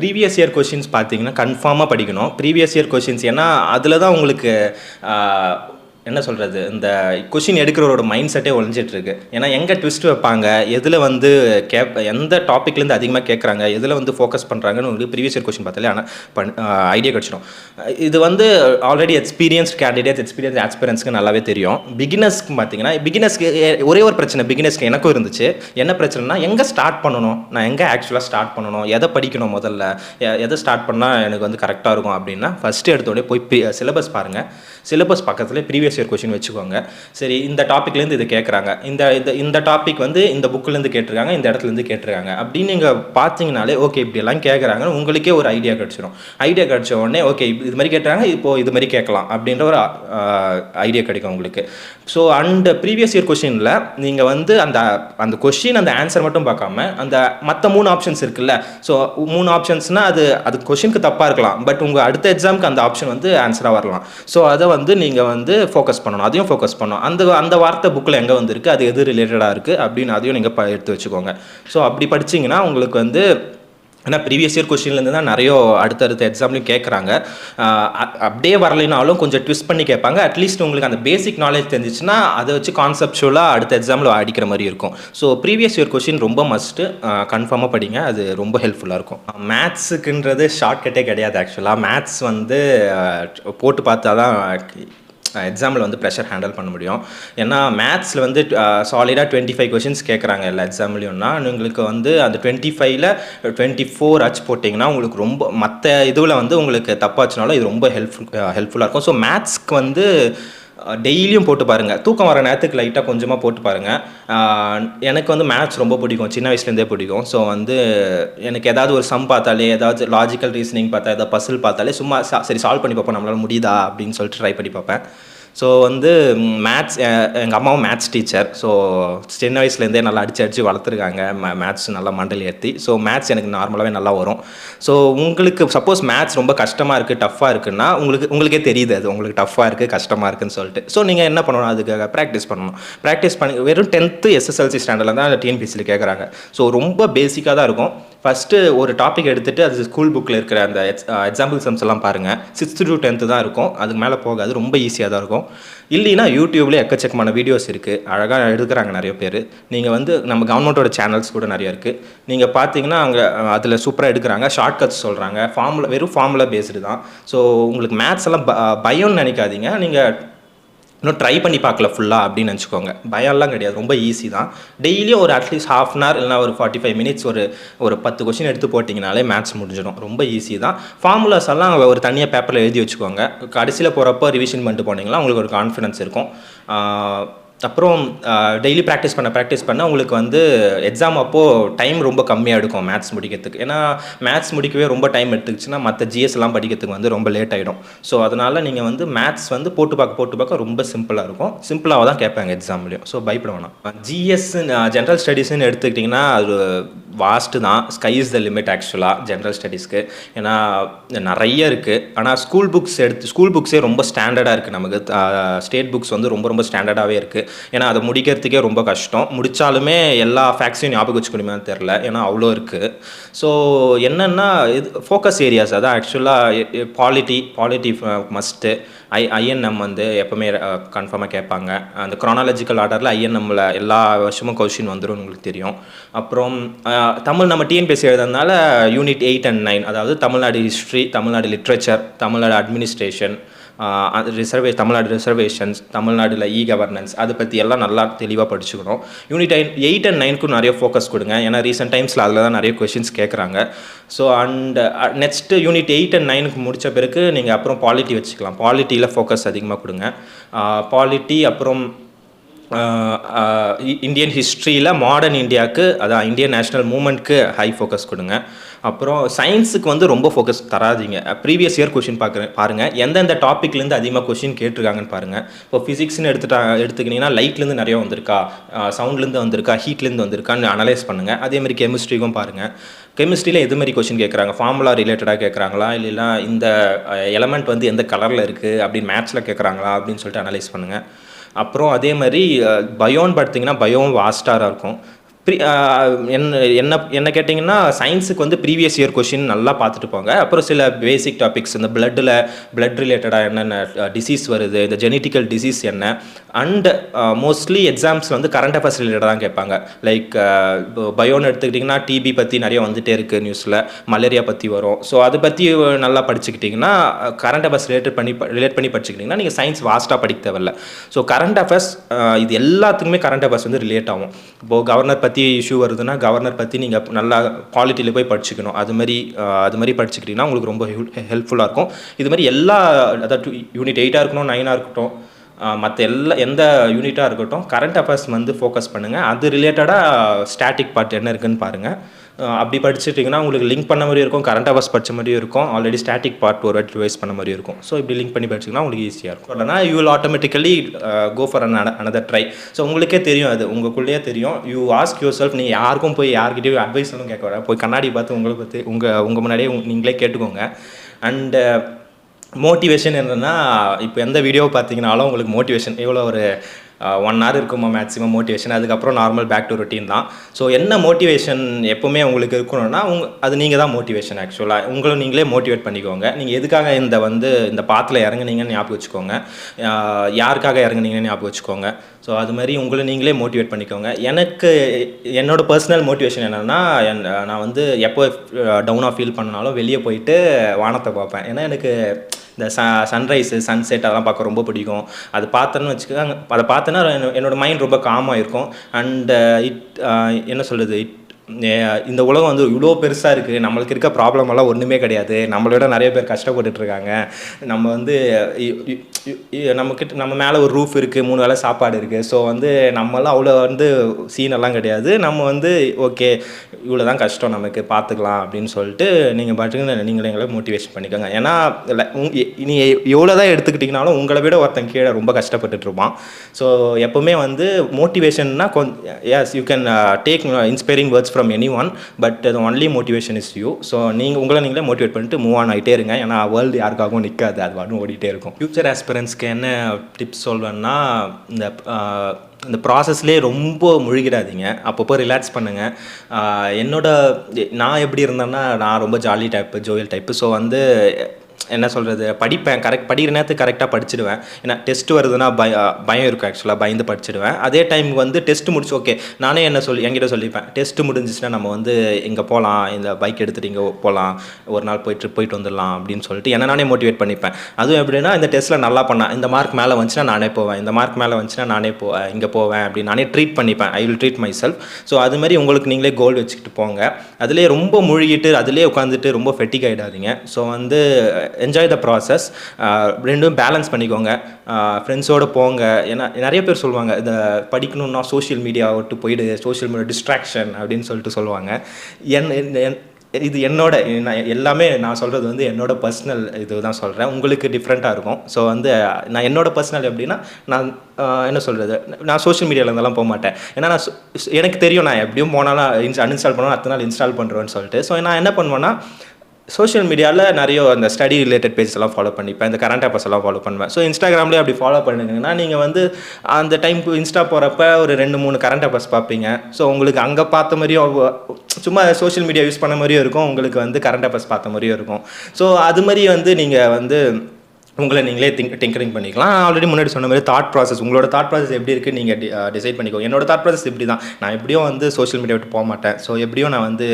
Previous year questions பார்த்தீங்கன்னா கன்ஃபார்மாக படிக்கணும். ப்ரீவியஸ் இயர் கொஷின்ஸ் ஏன்னா அதில் தான் உங்களுக்கு என்ன சொல்கிறது இந்த கொஷின் எடுக்கிறவரோட மைண்ட் செட்டே ஒழிஞ்சிட்ருக்கு. ஏன்னா எங்கே ட்விஸ்ட் வைப்பாங்க? எதில் வந்து கேப் எந்த டாப்பிக்லேருந்து அதிகமாக கேட்குறாங்க எதில் வந்து ஃபோக்கஸ் பண்ணுறாங்கன்னு உங்களுக்கு ப்ரீவியஸ் இயர் கொஷின் பார்த்தாலே ஆனால் பண் ஐடியா கிடச்சிடும். இது வந்து ஆல்ரெடி எக்ஸ்பீரியன்ஸ்ட் கேண்டிடேட்ஸ் எக்ஸ்பீரியன்ஸ் ஆஸ்பிரன்ஸ்க்கு நல்லாவே தெரியும். பிகினர்ஸ்க்கு பார்த்தீங்கன்னா பிகினர்ஸ்க்கு ஒரே ஒரு பிரச்சனை பிகினர்ஸ்க்கு எனக்கும் இருந்துச்சு. என்ன பிரச்சனைனா எங்கே ஸ்டார்ட் பண்ணணும்? நான் எங்கே ஆக்சுவலாக ஸ்டார்ட் பண்ணணும்? எதை படிக்கணும் முதல்ல? எதை ஸ்டார்ட் பண்ணால் எனக்கு வந்து கரெக்டாக இருக்கும் அப்படின்னா ஃபஸ்ட்டு எடுத்தோடனே போய் சிலபஸ் பாருங்கள் சிலபஸ் பக்கத்தில் ப்ரீவியஸ் இயர் கொஷின் வச்சுக்கோங்க. சரி இந்த டாப்பிக்லேருந்து இது கேட்குறாங்க இந்த இந்த இந்த டாபிக் வந்து இந்த புக்கிலேருந்து கேட்டிருக்காங்க இந்த இடத்துலேருந்து கேட்டிருக்காங்க. அப்படின்னு நீங்கள் பார்த்தீங்கனாலே ஓகே இப்படியெல்லாம் கேட்குறாங்க உங்களுக்கே ஒரு ஐடியா கிடச்சிரும். ஐடியா கிடச்ச உடனே ஓகே இது மாதிரி கேட்டுறாங்க இப்போது இது மாதிரி கேட்கலாம் அப்படின்ற ஒரு ஐடியா கிடைக்கும் உங்களுக்கு. ஸோ அண்ட் ப்ரீவியஸ் இயர் கொஷினில் நீங்கள் வந்து அந்த அந்த கொஷின் அந்த ஆன்சர் மட்டும் பார்க்காம அந்த மற்ற மூணு ஆப்ஷன்ஸ் இருக்குல்ல ஸோ மூணு ஆப்ஷன்ஸ்னால் அது அது கொஷினுக்கு தப்பாக இருக்கலாம் பட் உங்கள் அடுத்த எக்ஸாமுக்கு அந்த ஆப்ஷன் வந்து ஆன்சராக வரலாம். ஸோ அதை வந்து நீங்கள் வந்து ஃபோக்கஸ் பண்ணணும். அதையும் ஃபோக்கஸ் பண்ணணும். அந்த அந்த வார்த்தை புக்கில் எங்கே வந்திருக்கு? அது எது ரிலேட்டடாக இருக்குது அப்படின்னு அதையும் நீங்கள் ப எடுத்து வச்சுக்கோங்க. ஸோ அப்படி படிச்சிங்கன்னா உங்களுக்கு வந்து ஏன்னா ப்ரீவியஸ் இயர் கொஸ்டின்லேருந்து தான் நிறைய அடுத்தடுத்த எக்ஸாம்லையும் கேட்குறாங்க அப்படியே வரலைனாலும் கொஞ்சம் ட்விஸ்ட் பண்ணி கேட்பாங்க. அட்லீஸ்ட் உங்களுக்கு அந்த பேசிக் நாலேஜ் தெரிஞ்சிச்சுன்னா அதை வச்சு கான்செப்டுவலாக அடுத்த எக்ஸாமில் அடிக்கிற மாதிரி இருக்கும். ஸோ ப்ரீவியஸ் இயர் கொஸ்டின் ரொம்ப மஸ்ட்டு கன்ஃபார்மாக படிங்க. அது ரொம்ப ஹெல்ப்ஃபுல்லாக இருக்கும். மேத்ஸுக்குன்றது ஷார்ட்கட்டே கிடையாது ஆக்சுவலாக மேத்ஸ் வந்து போட்டு பார்த்தா தான் எக்ஸாமில் வந்து ப்ரெஷர் ஹேண்டில் பண்ண முடியும். ஏன்னா மேத்ஸில் வந்து சாலிடாக டுவெண்ட்டி ஃபைவ் கொஷின்ஸ் கேட்குறாங்க எல்லா எக்ஸாம்லேயும்னா உங்களுக்கு வந்து அந்த டுவெண்ட்டி ஃபைவ்ல டுவெண்ட்டி ஃபோர் அச் போட்டிங்கன்னா உங்களுக்கு ரொம்ப மற்ற இதுவில் வந்து உங்களுக்கு தப்பாச்சுனாலும் இது ரொம்ப ஹெல்ப்ஃபுல் ஹெல்ப்ஃபுல்லாக இருக்கும். ஸோ மேத்ஸ்க்கு வந்து டெய்லியும் போட்டு பாருங்கள் தூக்கம் வர நேரத்துக்கு லைட்டாக கொஞ்சமாக போட்டு பாருங்கள் எனக்கு வந்து மேத்ஸ் ரொம்ப பிடிக்கும். சின்ன வயசுலேருந்தே பிடிக்கும். ஸோ வந்து எனக்கு ஏதாவது ஒரு சம் பார்த்தாலே ஏதாவது லாஜிக்கல் ரீசனிங் பார்த்தா ஏதாவது பசில் பார்த்தாலே சும்மா சரி சால்வ் பண்ணி பார்ப்போம். நம்மளால் முடியுதா? அப்படின்னு சொல்லிட்டு ட்ரை பண்ணி பார்ப்பேன். ஸோ வந்து மேத்ஸ் எங்கள் அம்மாவும் மேத்ஸ் டீச்சர் ஸோ சின்ன வயசுலேருந்தே நல்லா அடித்து அடித்து வளர்த்துருக்காங்க. மேத்ஸ் நல்லா மண்டல் ஏற்றி ஸோ மேத்ஸ் எனக்கு நார்மலாகவே நல்லா வரும். ஸோ உங்களுக்கு சப்போஸ் மேத்ஸ் ரொம்ப கஷ்டமாக இருக்குது டஃப்பாக இருக்குன்னா உங்களுக்கு உங்களுக்கே தெரியுது அது. உங்களுக்கு டஃப்பாக இருக்குது கஷ்டமாக இருக்குன்னு சொல்லிட்டு. ஸோ நீங்கள் என்ன பண்ணணும்? அதுக்காக ப்ராக்டிஸ் பண்ணணும். ப்ராக்டிஸ் பண்ணி வெறும் டென்த்து எஸ்எஸ்எல்சி ஸ்டாண்டர்டில் தான் டிஎன்பிசியில் கேட்குறாங்க ஸோ ரொம்ப பேசிக்காக தான் இருக்கும். ஃபஸ்ட்டு ஒரு டாபிக் எடுத்துகிட்டு அது ஸ்கூல் புக்கில் இருக்கிற அந்த எக்ஸாம்பிள் சம்ஸ் uh, எல்லாம் பாருங்கள் சிக்ஸ்த்து டு டென்த்து தான் இருக்கும். அதுக்கு மேலே போகாது. ரொம்ப ஈஸியாக தான் இருக்கும். இல்லைன்னா யூடியூப்லேயே எக்கச்சக்கமான வீடியோஸ் இருக்குது அழகாக எடுக்கிறாங்க நிறைய பேர். நீங்கள் வந்து நம்ம கவர்மெண்ட்டோட சேனல்ஸ் கூட நிறைய இருக்குது நீங்கள் பார்த்தீங்கன்னா அங்கே அதில் சூப்பராக எடுக்கிறாங்க. ஷார்ட்கட்ஸ் சொல்கிறாங்க ஃபார்முலா வெறும் ஃபார்முலா பேஸ்டு தான். ஸோ உங்களுக்கு மேத்ஸ் எல்லாம் ப- பயம்னு நினைக்காதீங்க. நீங்கள் இன்னும் ட்ரை பண்ணி பார்க்கல ஃபுல்லாக அப்படின்னு நினச்சிக்கோங்க. பயம்லாம் கிடையாது. ரொம்ப ஈஸி தான். டெய்லியும் ஒரு அட்லீஸ்ட் ஹாஃப் அன் ஹவர் இல்லைனா ஒரு ஃபார்ட்டி ஃபைவ் மினிட்ஸ் ஒரு ஒரு பத்து கொஷின் எடுத்து போட்டிங்கனாலே மேத்ஸ் முடிஞ்சிடும். ரொம்ப ஈஸி தான். ஃபார்முலாஸ் எல்லாம் ஒரு தனியாக பேப்பரில் எழுதி வச்சுக்கோங்க. கடைசியில் போகிறப்போ ரிவிஷன் பண்ணிட்டு போனீங்கன்னா உங்களுக்கு ஒரு கான்ஃபிடன்ஸ் இருக்கும். அப்புறம் டெய்லி ப்ராக்டிஸ் பண்ண ப்ராக்டிஸ் பண்ண உங்களுக்கு வந்து எக்ஸாம் அப்போது டைம் ரொம்ப கம்மியாக எடுக்கும் மேத்ஸ் முடிக்கிறதுக்கு. ஏன்னா மேத்ஸ் முடிக்கவே ரொம்ப டைம் எடுத்துக்கிச்சுன்னா மற்ற ஜிஎஸ்லாம் படிக்கிறதுக்கு வந்து ரொம்ப லேட் ஆகிடும் ஸோ அதனால் நீங்கள் வந்து மேத்ஸ் வந்து போட்டு பார்க்க போட்டு பார்க்க ரொம்ப சிம்பிளாக இருக்கும். சிம்பிளாக தான் கேட்பாங்க எக்ஸாம்லேயும் ஸோ பயப்பட வேணாம். ஜிஎஸ் ஜென்ரல் ஸ்டடீஸ்னு எடுத்துக்கிட்டிங்கன்னா அது வாஸ்ட்டு தான். ஸ்கை இஸ் த லிமிட் ஆக்சுவலாக ஜென்ரல் ஸ்டடீஸ்க்கு ஏன்னா நிறைய இருக்குது ஆனால் ஸ்கூல் புக்ஸ் எடுத்து ஸ்கூல் புக்ஸே ரொம்ப ஸ்டாண்டர்டாக இருக்குது நமக்கு. ஸ்டேட் புக்ஸ் வந்து ரொம்ப ரொம்ப ஸ்டாண்டர்டாகவே இருக்குது ஏன்னா அதை முடிக்கிறதுக்கே ரொம்ப கஷ்டம். முடித்தாலுமே எல்லா ஃபேக்ஸையும் ஞாபகம் வச்சுக்கணுமான்னு தெரில ஏன்னா அவ்வளோ இருக்குது ஸோ என்னென்னா இது ஃபோக்கஸ் ஏரியாஸ் அதான் ஆக்சுவலாக polity polity must I INM வந்து எப்போவுமே கன்ஃபார்மாக கேட்பாங்க. அந்த க்ரானாலஜிக்கல் ஆர்டரில் ஐஎன்எம்மில் எல்லா வருஷமும் கொஷின் வந்துடும் உங்களுக்கு தெரியும். அப்புறம் தமிழ் நம்ம டிஎன்பிஎஸ்சி எழுதுறதுனால யூனிட் எயிட் அண்ட் நைன் அதாவது Tamil Nadu history Tamil Nadu literature Tamil Nadu administration reserve Tamil Nadu reservations தமிழ்நாடில் e governance அதை பற்றி எல்லாம் நல்லா தெளிவாக படிச்சுக்கணும். யூனிட் எயிட் அண்ட் நைனுக்கும் நிறைய ஃபோக்கஸ் கொடுங்க. ஏன்னா ரீசெண்ட் டைம்ஸில் அதில் தான் நிறைய கொஷின்ஸ் கேட்குறாங்க so and next unit eight and நைனுக்கு முடித்த பிறகு நீங்கள் அப்புறம் பாலிட்டி வச்சுக்கலாம். பாலிட்டியில் ஃபோக்கஸ் அதிகமாக கொடுங்க. பாலிட்டி அப்புறம் இந்தியன் ஹிஸ்ட்ரியில் மாடர்ன் இந்தியாவுக்கு அதான் இந்தியன் நேஷ்னல் மூமெண்ட்க்கு ஹை ஃபோக்கஸ் கொடுங்க. அப்புறம் சயின்ஸுக்கு வந்து ரொம்ப ஃபோக்கஸ் தராதீங்க. ப்ரீவியஸ் இயர் கொஷின் பார்க்குறேன் பாருங்கள் எந்தெந்த டாப்பிக்லேருந்து அதிகமாக கொஷின் கேட்டிருக்காங்கன்னு பாருங்கள் இப்போ ஃபிசிக்ஸ்னு எடுத்துட்டா எடுத்துக்கிட்டிங்கன்னா லைட்லேருந்து நிறைய வந்திருக்கா. சவுண்ட்லேருந்து வந்திருக்கா ஹீட்லேருந்து வந்திருக்கான்னு அனலைஸ் பண்ணுங்கள் அதே மாதிரி கெமிஸ்ட்ரிக்கும் பாருங்கள் கெமிஸ்ட்ரியில் எது மாதிரி கொஷின் கேட்குறாங்க ஃபார்முலா ரிலேட்டடாக கேட்குறாங்களா இல்லைனா இந்த எலமெண்ட் வந்து எந்த கலரில் இருக்குது அப்படின்னு மேட்ச்சில் கேட்குறாங்களா அப்படின்னு சொல்லிட்டு அனலைஸ் பண்ணுங்கள் அப்புறம் அதே மாதிரி பயோன்னு பார்த்தீங்கன்னா பயோவும் வாஸ்டாராக இருக்கும். ப்ரீ என்ன என்ன என்ன கேட்டிங்கன்னா சயின்ஸுக்கு வந்து ப்ரீவியஸ் இயர் கொஷின் நல்லா பார்த்துட்டு போங்க. அப்புறம் சில பேசிக் டாபிக்ஸ் இந்த பிளட்டில் பிளட் ரிலேட்டடாக என்னென்ன டிசீஸ் வருது இந்த ஜெனட்டிக்கல் டிசீஸ் என்ன? அண்ட் மோஸ்ட்லி எக்ஸாம்ஸ் வந்து கரண்ட் அஃபேர்ஸ் ரிலேட்டடாக தான் கேட்பாங்க. லைக் பயோன்னு எடுத்துக்கிட்டிங்கன்னா டிபி பற்றி நிறைய வந்துகிட்டே இருக்குது நியூஸில் மலேரியா பற்றி வரும். ஸோ அதை பற்றி நல்லா படிச்சுக்கிட்டிங்கன்னா கரண்ட் அஃபேர்ஸ் ரிலேட்டட் பண்ணி ரிலேட் பண்ணி படிச்சுக்கிட்டிங்கன்னா நீங்கள் சயின்ஸ் வாஸ்ட்டாக படிக்க தேவையில்ல. ஸோ கரண்ட் அஃபேர்ஸ் இது எல்லாத்துக்குமே கரண்ட் அஃபேர்ஸ் வந்து ரிலேட் ஆகும். இப்போது கவர்னர் பற்றி பற்றி இஷ்யூ வருதுன்னா கவர்னர் பற்றி நீங்கள் நல்லா குவாலிட்டியில் போய் படிச்சுக்கணும். அது மாதிரி அது மாதிரி படிச்சுக்கிட்டிங்கன்னா உங்களுக்கு ரொம்ப ஹெல்ப்ஃபுல்லாக இருக்கும். இது மாதிரி எல்லா அதாவது யூனிட் எயிட்டாக இருக்கணும் நைனாக இருக்கட்டும் மற்ற எல்லா எந்த யூனிட்டாக இருக்கட்டும் கரண்ட் அஃபேர்ஸ் வந்து ஃபோக்கஸ் பண்ணுங்கள் அது ரிலேட்டடாக ஸ்டாட்டிக் பார்ட் என்ன இருக்குன்னு பாருங்கள் அப்படி படிச்சுட்டிங்கன்னா உங்களுக்கு லிங்க் பண்ண மாதிரி இருக்கும் கரண்ட் அவர்ஸ் படிச்ச மாதிரியும் இருக்கும் ஆல்ரெடி ஸ்டாட்டிக் பார்ட் ஒரு வாட்டி ரிவைஸ் பண்ண மாதிரி இருக்கும். ஸோ இப்படி லிங்க் பண்ணி படிச்சிங்கன்னா உங்களுக்கு ஈஸியாக இருக்கும். இல்லைனா you will automatically go for an another try so உங்களுக்கே தெரியும் அது உங்களுக்குள்ளேயே தெரியும். யூ ஆஸ்க் யூர் செல்ஃப் நீங்கள் யாருக்கும் போய் யார்கிட்டயும் அட்வைஸ் ஒன்றும் கேட்க வர போய் கண்ணாடி பார்த்து உங்களை பற்றி உங்கள் உங்கள் முன்னாடியே நீங்களே கேட்டுக்கோங்க. அண்டு மோட்டிவேஷன் என்னென்னா இப்போ எந்த வீடியோ பார்த்தீங்கனாலும் உங்களுக்கு மோட்டிவேஷன் எவ்வளோ ஒரு ஒன் ஹவர் இருக்குமா மேக்ஸிமம் மோட்டிவேஷன் அதுக்கப்புறம் நார்மல் பேக் டு ரொட்டீன் தான். ஸோ என்ன மோட்டிவேஷன் எப்போவுமே உங்களுக்கு இருக்கணும்னா உங் அது நீங்கள் தான் மோட்டிவேஷன் ஆக்சுவலாக உங்களை நீங்களே மோட்டிவேட் பண்ணிக்கோங்க. நீங்கள் எதுக்காக இந்த வந்து இந்த பாத்தில் இறங்குனீங்கன்னு ஞாபகம் வச்சுக்கோங்க. யாருக்காக இறங்குனீங்கன்னு ஞாபகம் வச்சுக்கோங்க. ஸோ அது மாதிரி உங்களை நீங்களே மோட்டிவேட் பண்ணிக்கோங்க. எனக்கு என்னோட பர்சனல் மோட்டிவேஷன் என்னென்னா நான் வந்து எப்போ டவுனாக ஃபீல் பண்ணாலும் வெளியே போயிட்டு வானத்தை பார்ப்பேன். ஏன்னா எனக்கு இந்த ச சன்ரைஸு சன்செட் அதெல்லாம் பார்க்க ரொம்ப பிடிக்கும். அது பார்த்தேன்னு வச்சுக்கோங்க அதை பார்த்தேன்னா என்னோடய மைண்ட் ரொம்ப காமாக இருக்கும். அண்டு இட் uh, uh, என்ன சொல்கிறது இட் இந்த உலகம் வந்து இவ்வளோ பெருசாக இருக்குது நம்மளுக்கு இருக்க ப்ராப்ளம் எல்லாம் ஒன்றுமே கிடையாது. நம்மளை விட நிறைய பேர் கஷ்டப்பட்டுட்டு இருக்காங்க. நம்ம வந்து இ- நம்மக்கிட்ட நம்ம மேலே ஒரு ரூஃப் இருக்குது மூணு வேளை சாப்பாடு இருக்குது ஸோ வந்து நம்மலாம் அவ்வளோ வந்து சீன் எல்லாம் கிடையாது. நம்ம வந்து ஓகே இவ்வளோ தான் கஷ்டம் நமக்கு பார்த்துக்கலாம் அப்படின்னு சொல்லிட்டு நீங்கள் பாட்டுக்கு நீங்களே எங்களை மோட்டிவேஷன் பண்ணிக்கோங்க. ஏன்னா இல்ல, நீ எவ்வளோ தான் எடுத்துக்கிட்டிங்கனாலும் உங்களை விட ஒருத்தன் கீழே ரொம்ப கஷ்டப்பட்டுட்டு இருப்பான். ஸோ எப்போவுமே வந்து மோட்டிவேஷன்னா கொஞ்சம் yes you can take inspiring words from any one but அது only motivation is you so நீங்கள் உங்களை நீங்களே மோட்டிவேட் பண்ணிட்டு மூவ் ஆன் ஆகிட்டே இருங்க. ஏன்னா வேர்ல்டு யாருக்காகவும் நிற்காது அது பாட்டும் ஓடிட்டே இருக்கும். ஃபியூச்சர் ஆஸ்பிரன்ஸ்க்கு என்ன டிப்ஸ் சொல்வேன்னா இந்த இந்த ப்ராசஸ்லேயே ரொம்ப முழுகிடாதீங்க. அப்பப்போ ரிலாக்ஸ் பண்ணுங்கள் என்னோட நான் எப்படி இருந்தேன்னா நான் ரொம்ப jolly type Joel type so வந்து என்ன சொல்கிறது படிப்பேன் கரெக்ட் படிக்கிற நேரத்துக்கு கரெக்டாக படிச்சிடுவேன். ஏன்னா டெஸ்ட் வருதுன்னா பய பயம் இருக்கும் ஆக்சுவலாக பயந்து படிச்சிடுவேன். அதே டைம் வந்து டெஸ்ட் முடிச்சு ஓகே நானே என்ன சொல்லி என்கிட்ட சொல்லிப்பேன் டெஸ்ட் முடிஞ்சிச்சுன்னா நம்ம வந்து இங்கே போகலாம் இந்த பைக் எடுத்துகிட்டு இங்கே போகலாம் ஒரு நாள் போய் ட்ரிப் போயிட்டு வந்துடலாம் அப்படின்னு சொல்லிட்டு என்ன நானே மோட்டிவேட் பண்ணிப்பேன். அதுவும் எப்படின்னா இந்த டெஸ்ட்டில் நல்லா பண்ணேன் இந்த மார்க் மேலே வந்துச்சுன்னா நானே போவேன் இந்த மார்க் மேலே வந்துச்சுன்னா நானே போவேன் இங்கே போவேன் அப்படின்னு நானே ட்ரீட் பண்ணிப்பேன். I will treat myself so அது மாதிரி உங்களுக்கு நீங்களே கோல் வச்சுக்கிட்டு போங்க. அதிலே ரொம்ப மூழ்கிட்டு அதிலே உட்காந்துட்டு ரொம்ப ஃபெட்டிக் ஆகிடாதீங்க ஸோ வந்து என்ஜாய் த ப்ராசஸ் ரெண்டும் பேலன்ஸ் பண்ணிக்கோங்க. ஃப்ரெண்ட்ஸோடு போங்க. ஏன்னா நிறைய பேர் சொல்லுவாங்க இந்த படிக்கணும்னா சோஷியல் மீடியா விட்டு போயிடு சோஷியல் மீடியா டிஸ்ட்ராக்ஷன் அப்படின்னு சொல்லிட்டு சொல்லுவாங்க. என் என்- இது என்னோட நான் எல்லாமே நான் சொல்கிறது வந்து என்னோட பர்சனல் இது தான் சொல்கிறேன் உங்களுக்கு டிஃப்ரெண்ட்டாக இருக்கும். ஸோ வந்து நான் என்னோட பர்சனல் எப்படின்னா நான் என்ன சொல்கிறது நான் சோஷியல் மீடியாவில் இருந்தாலும் போக மாட்டேன் ஏன்னா நான் எனக்கு தெரியும் நான் எப்படியும் போனாலும் இன்ஸ் அன்இன்ஸ்டால் பண்ணுவேன் அத்தனை நாள் இன்ஸ்டால் பண்ணுறேன்னு சொல்லிட்டு. ஸோ நான் என்ன பண்ணுவேன்னா சோஷியல் மீடியாவில் நிறைய அந்த ஸ்டடி ரிலேட்டட் பேஜ் எல்லாம் ஃபாலோ பண்ணிப்பேன். இந்த கரண்ட் அஃபேர்ஸ் எல்லாம் ஃபாலோ பண்ணுவேன். ஸோ இன்ஸ்டாகிராம்லேயே அப்படி ஃபாலோ பண்ணுங்கன்னா நீங்கள் வந்து அந்த டைம்க்கு இன்ஸ்டா போகிறப்ப ஒரு ரெண்டு மூணு கரண்ட் அஃபேர்ஸ் பார்ப்பீங்க. ஸோ உங்களுக்கு அங்கே பார்த்த மாதிரியும் சும்மா சோஷியல் மீடியா யூஸ் பண்ண மாதிரியும் இருக்கும். உங்களுக்கு வந்து கரண்ட் அஃபேர்ஸ் பார்த்த மாதிரியும் இருக்கும். ஸோ அது மாதிரி வந்து நீங்கள் வந்து உங்களை நீங்களே திங்க் டிங்கரிங் பண்ணிக்கலாம். ஆல்ரெடி முன்னாடி சொன்ன மாதிரி தாட் ப்ராசஸ் உங்களோட தாட் ப்ராசஸ் எப்படி இருக்குது நீங்கள் டிசைட் பண்ணிக்கோ என்னோட தாட் ப்ராசஸ் இப்படி தான் நான் எப்படியும் வந்து சோஷியல் மீடியா விட்டு போக மாட்டேன். ஸோ எப்படியும் நான் வந்து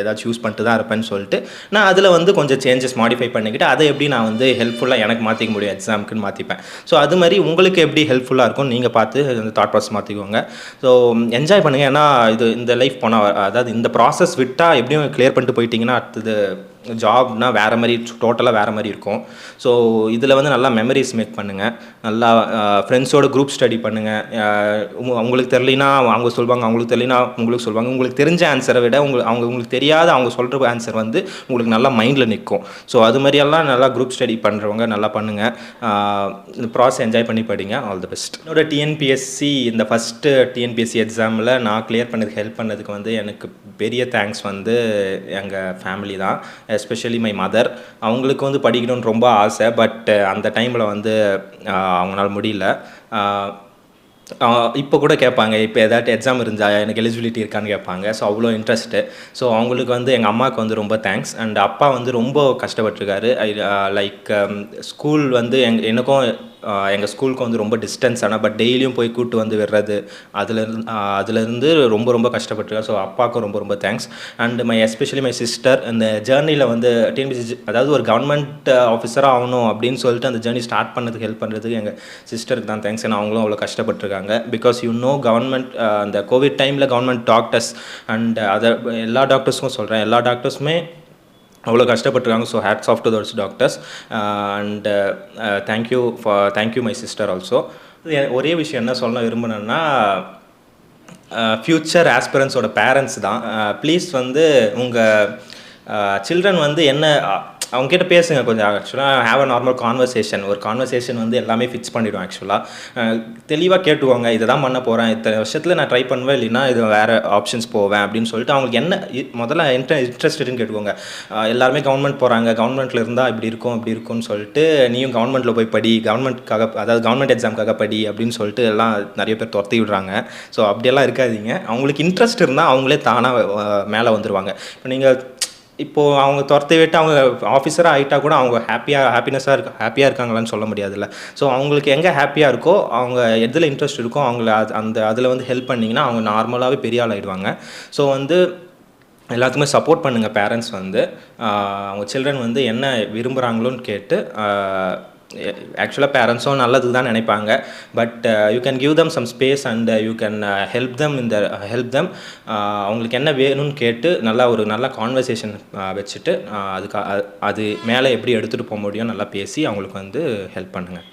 ஏதாச்சும் யூஸ் பண்ணிட்டு தான் இருப்பேன்னு சொல்லிட்டு நான் அதில் வந்து கொஞ்சம் சேஞ்சஸ் மாடிஃபை பண்ணிக்கிட்டு அதை எப்படி நான் வந்து ஹெல்ப்ஃபுல்லாக எனக்கு மாற்றிக்க முடியும் எக்ஸாமுக்குன்னு மாற்றிப்பேன் ஸோ அது மாதிரி உங்களுக்கு எப்படி ஹெல்ப்ஃபுல்லாக இருக்கும் நீங்கள் பார்த்து அந்த தாட் ப்ராசஸ் மாற்றிக்கோங்க ஸோ என்ஜாய் பண்ணுங்கள் ஏன்னா இது இந்த லைஃப் போனால் அதாவது இந்த ப்ராசஸ் விட்டால் எப்படியும் கிளியர் பண்ணிட்டு போயிட்டீங்கன்னா அடுத்தது ஜாப்னா வேறு மாதிரி டோட்டலாக வேறு மாதிரி இருக்கும். ஸோ இதில் வந்து நல்லா மெமரிஸ் மேக் பண்ணுங்கள் நல்லா ஃப்ரெண்ட்ஸோட குரூப் ஸ்டடி பண்ணுங்கள் அவங்களுக்கு தெரியலனா அவங்க சொல்லுவாங்க அவங்களுக்கு தெரியலன்னா உங்களுக்கு சொல்லுவாங்க உங்களுக்கு தெரிஞ்ச ஆன்சரை விட உங்களுக்கு அவங்க உங்களுக்கு தெரியாத அவங்க சொல்கிற ஆன்சர் வந்து உங்களுக்கு நல்லா மைண்டில் நிற்கும் ஸோ அது மாதிரியெல்லாம் நல்லா குரூப் ஸ்டடி பண்ணுறவங்க நல்லா பண்ணுங்கள் இந்த ப்ராசஸ் என்ஜாய் பண்ணி படிங்க. ஆல் தி பெஸ்ட் என்னோட டிஎன்பிஎஸ்சி இந்த ஃபஸ்ட்டு டிஎன்பிஎஸ்சி எக்ஸாமில் நான் கிளியர் பண்ணதுக்கு ஹெல்ப் பண்ணதுக்கு வந்து எனக்கு பெரிய தேங்க்ஸ் வந்து எங்கள் ஃபேமிலி தான். எஸ்பெஷலி மை மதர் அவங்களுக்கு வந்து படிக்கணும்னு ரொம்ப ஆசை பட் அந்த டைமில் வந்து அவங்களால முடியல. இப்போ கூட கேட்பாங்க இப்போ ஏதாட்டு எக்ஸாம் இருந்தா எனக்கு எலிஜிபிலிட்டி இருக்கான்னு கேட்பாங்க. ஸோ அவ்வளோ இன்ட்ரெஸ்ட்டு ஸோ அவங்களுக்கு வந்து எங்கள் அம்மாவுக்கு வந்து ரொம்ப தேங்க்ஸ் அண்ட் அப்பா வந்து ரொம்ப கஷ்டப்பட்டிருக்காரு. லைக் ஸ்கூல் வந்து எங் எனக்கும் எங்கள் ஸ்கூலுக்கு வந்து ரொம்ப டிஸ்டன்ஸ் ஆனால் பட் டெய்லியும் போய் கூட்டு வந்து விடுறது அதுலேருந்து அதுலேருந்து ரொம்ப ரொம்ப கஷ்டப்பட்டுருக்கேன். ஸோ அப்பாவுக்கும் ரொம்ப ரொம்ப thanks and my especially my sister இந்த ஜேர்னியில் வந்து டிஎன்பிசி அதாவது ஒரு கவர்மெண்ட் ஆஃபீஸராக ஆகணும் அப்படின்னு சொல்லிட்டு அந்த ஜேர்னி ஸ்டார்ட் பண்ணதுக்கு ஹெல்ப் பண்ணுறதுக்கு எங்கள் சிஸ்டருக்கு தான் தேங்க்ஸ் ஏன்னா அவங்களும் அவ்வளோ கஷ்டப்பட்டிருக்காங்க. பிகாஸ் யூ நோ கவர்மெண்ட் அந்த கோவிட் டைமில் கவர்மெண்ட் டாக்டர்ஸ் அண்ட் அதர் எல்லா டாக்டர்ஸுக்கும் சொல்கிறேன் எல்லா டாக்டர்ஸுமே அவ்வளோ கஷ்டப்பட்டுருக்காங்க. So hats off to those doctors and thank you for thank you my sister also ஒரே விஷயம் என்ன சொல்ல விரும்பினேன்னா ஃப்யூச்சர் ஆஸ்பிரன்ஸோட பேரண்ட்ஸ் தான். Uh, ப்ளீஸ் வந்து உங்கள் சில்ட்ரன் uh, வந்து என்ன அவங்க கிட்ட பேசுங்க கொஞ்சம். ஆக்சுவலாக ஹேவ் அ நார்மல் கான்வர்சேஷன் ஒரு கான்வர்சேஷன் வந்து எல்லாமே ஃபிக்ஸ் பண்ணிவிடும் ஆக்சுவலாக தெளிவாக கேட்டுவாங்க இதை தான் பண்ண போகிறேன் இத்தனை வருஷத்தில் நான் ட்ரை பண்ணுவேன். இல்லைன்னா இது வேறு ஆப்ஷன்ஸ் போவேன் அப்படின்னு சொல்லிட்டு அவங்களுக்கு என்ன முதல்ல இன்ட்ர இன்ட்ரெஸ்டட்னு கேட்டுக்கோங்க. எல்லாருமே கவர்மெண்ட் போகிறாங்க கவர்மெண்ட்டில் இருந்தால் இப்படி இருக்கும் இப்படி இருக்கும்னு சொல்லிட்டு நீயும் கவர்மெண்ட்டில் போய் படி. கவர்மெண்ட்காக அதாவது கவர்மெண்ட் எக்ஸாம்க்காக படி அப்படின்னு சொல்லிட்டு எல்லாம் நிறைய பேர் துரத்தி விடுறாங்க. ஸோ அப்படியெல்லாம் இருக்காதீங்க. அவங்களுக்கு இன்ட்ரெஸ்ட் இருந்தால் அவங்களே தானாக மேலே வந்துடுவாங்க இப்போ நீங்கள் இப்போது அவங்க துரத்தி விட்டு அவங்க ஆஃபீஸராக ஆகிட்டா கூட அவங்க ஹாப்பியாக ஹாப்பினஸாக இருக்க ஹாப்பியாக இருக்காங்களான்னு சொல்ல முடியாதுல்ல. ஸோ அவங்களுக்கு எங்கே ஹாப்பியாக இருக்கோ அவங்க எதில் இன்ட்ரெஸ்ட் இருக்கோ அவங்கள அது அந்த அதில் வந்து ஹெல்ப் பண்ணிங்கன்னா அவங்க நார்மலாகவே பெரிய ஆள் ஆகிடுவாங்க ஸோ வந்து எல்லாத்துக்குமே சப்போர்ட் பண்ணுங்கள் பேரண்ட்ஸ் வந்து. அவங்க சில்ட்ரன் வந்து என்ன விரும்புகிறாங்களோன்னு கேட்டு ஆக்சுவலாக பேரண்ட்ஸும் நல்லதுக்கு தான் நினைப்பாங்க. But you can give them some space and you can help them இந்த ஹெல்ப் தம் அவங்களுக்கு என்ன வேணும்னு கேட்டு நல்லா ஒரு நல்ல கான்வர்சேஷன் uh, வச்சுட்டு uh, அதுக்கு அது மேலே எப்படி எடுத்துகிட்டு போக முடியும் நல்லா பேசி அவங்களுக்கு வந்து ஹெல்ப் பண்ணுங்கள்